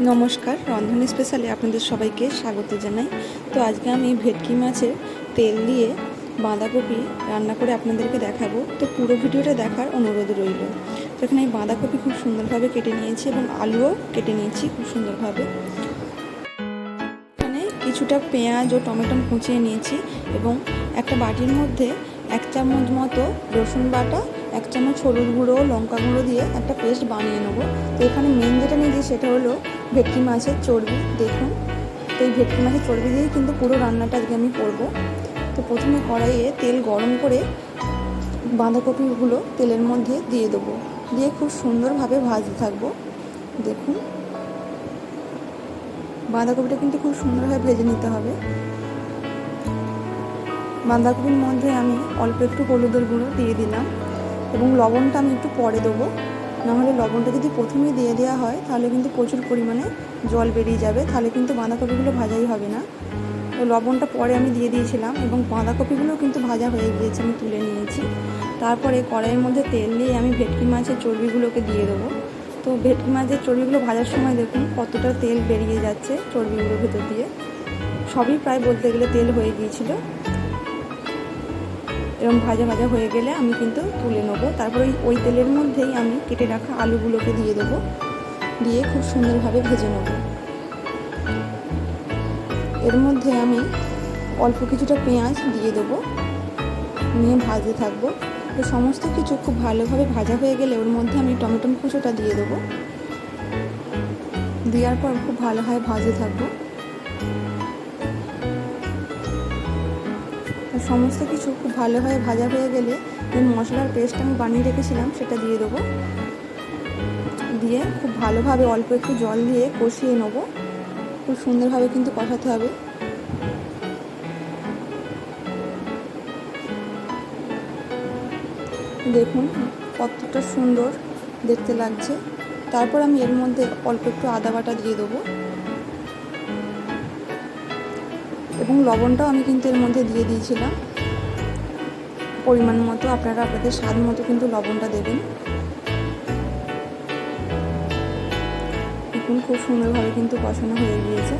নমস্কার, রন্ধন স্পেশালে আপনাদের সবাইকে স্বাগত জানাই। তো আজকে আমি ভেটকি মাছের তেল দিয়ে বাঁধাকপি রান্না করে আপনাদেরকে দেখাবো। তো পুরো ভিডিওটা দেখার অনুরোধ রইল। তো এখানে আমি বাঁধাকপি খুব সুন্দরভাবে কেটে নিয়েছি এবং আলুও কেটে নিয়েছি খুব সুন্দরভাবে। এখানে কিছুটা পেঁয়াজ ও টমেটো কুচিয়ে নিয়েছি এবং একটা বাটির মধ্যে এক চামচ মতো রসুন বাটা, এক চামচ হলুদ গুঁড়ো, লঙ্কা গুঁড়ো দিয়ে একটা পেস্ট বানিয়ে নেব। তো এখানে মেন যেটা নিয়েছি সেটা হলো ভেটকি মাছের চর্বি, দেখুন। তো এই ভেটকি মাছের চর্বি দিয়েই কিন্তু পুরো রান্নাটা আজকে আমি করব। তো প্রথমে কড়াইয়ে তেল গরম করে বাঁধাকপিগুলো তেলের মধ্যে দিয়ে দেবো। দিয়ে খুব সুন্দরভাবে ভাজতে থাকব। দেখুন। বাঁধাকপিটা কিন্তু খুব সুন্দরভাবে ভেজে নিতে হবে। বাঁধাকপির মধ্যে আমি অল্প একটু হলুদের গুঁড়ো দিয়ে দিলাম এবং লবণটা আমি একটু পরে দেবো। নাহলে লবণটা যদি প্রথমেই দিয়ে দেওয়া হয়, তাহলে কিন্তু প্রচুর পরিমাণে জল বেরিয়ে যাবে। তাহলে কিন্তু বাঁধাকপিগুলো ভাজাই হবে না। তো লবণটা পরে আমি দিয়ে দিয়েছিলাম এবং বাঁধাকপিগুলো কিন্তু ভাজা হয়ে গিয়েছে, আমি তুলে নিয়েছি। তারপরে কড়াইয়ের মধ্যে তেল দিয়ে আমি ভেটকি মাছের চর্বিগুলোকে দিয়ে দেবো। তো ভেটকি মাছের চর্বিগুলো ভাজার সময় দেখুন কতটা তেল বেরিয়ে যাচ্ছে চর্বিগুলোর ভেতর দিয়ে। সবই প্রায় বলতে গেলে তেল হয়ে গিয়েছিল। এরকম ভাজা ভাজা হয়ে গেলে আমি কিন্তু তুলে নেব। তারপরে ওই তেলের মধ্যেই আমি কেটে রাখা আলুগুলোকে দিয়ে দেবো। দিয়ে খুব সুন্দরভাবে ভেজে নেব। এর মধ্যে আমি অল্প কিছুটা পেঁয়াজ দিয়ে দেবো। নিয়ে ভাজতে থাকব। তো সমস্ত কিছু খুব ভালোভাবে ভাজা হয়ে গেলে ওর মধ্যে আমি টমেটো কুচোটা দিয়ে দেবো। দেওয়ার পর খুব ভালোভাবে ভাজতে থাকব। সমস্ত কিছু খুব ভালোভাবে ভাজা হয়ে গেলে যে মশলার পেস্ট আমি বানিয়ে রেখেছিলাম, সেটা দিয়ে দেবো। দিয়ে খুব ভালোভাবে অল্প একটু জল দিয়ে কষিয়ে নেব। খুব সুন্দরভাবে কিন্তু কষাতে হবে। দেখুন কতটা সুন্দর দেখতে লাগছে। তারপর আমি এর মধ্যে অল্প একটু আদা বাটা দিয়ে দেবো। এবং লবণটাও আমি কিন্তু এর মধ্যে দিয়ে দিয়েছিলাম। পরিমাণ মতো আপনারা আপনাদের স্বাদ মতো কিন্তু লবণটা দেবেন। দেখুন, খুব সুন্দরভাবে কিন্তু কষানো হয়ে গিয়েছে।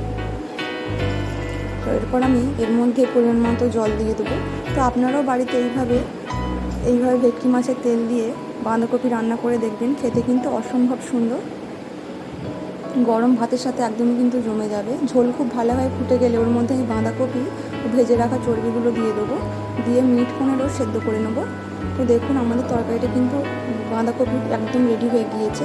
তো এরপর আমি এর মধ্যে পরিমাণ মতো জল দিয়ে দেবো। তো আপনারাও বাড়িতে এইভাবে এইভাবে ভেটকি মাছের তেল দিয়ে বাঁধাকপি রান্না করে দেখবেন, খেতে কিন্তু অসম্ভব সুন্দর। গরম ভাতের সাথে একদমই কিন্তু জমে যাবে। ঝোল খুব ভালোভাবে ফুটে গেলে ওর মধ্যে এই বাঁধাকপি ভেজে রাখা চর্বিগুলো দিয়ে দেবো। দিয়ে মিনিট পনেরো সেদ্ধ করে নেব। তো দেখুন, আমাদের তরকারিটা কিন্তু বাঁধাকপি একদম রেডি হয়ে গিয়েছে।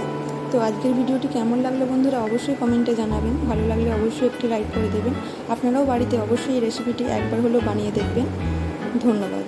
তো আজকের ভিডিওটি কেমন লাগল বন্ধুরা, অবশ্যই কমেন্টে জানাবেন। ভালো লাগলে অবশ্যই একটি লাইক করে দেবেন। আপনারাও বাড়িতে অবশ্যই এই রেসিপিটি একবার হলেও বানিয়ে দেখবেন। ধন্যবাদ।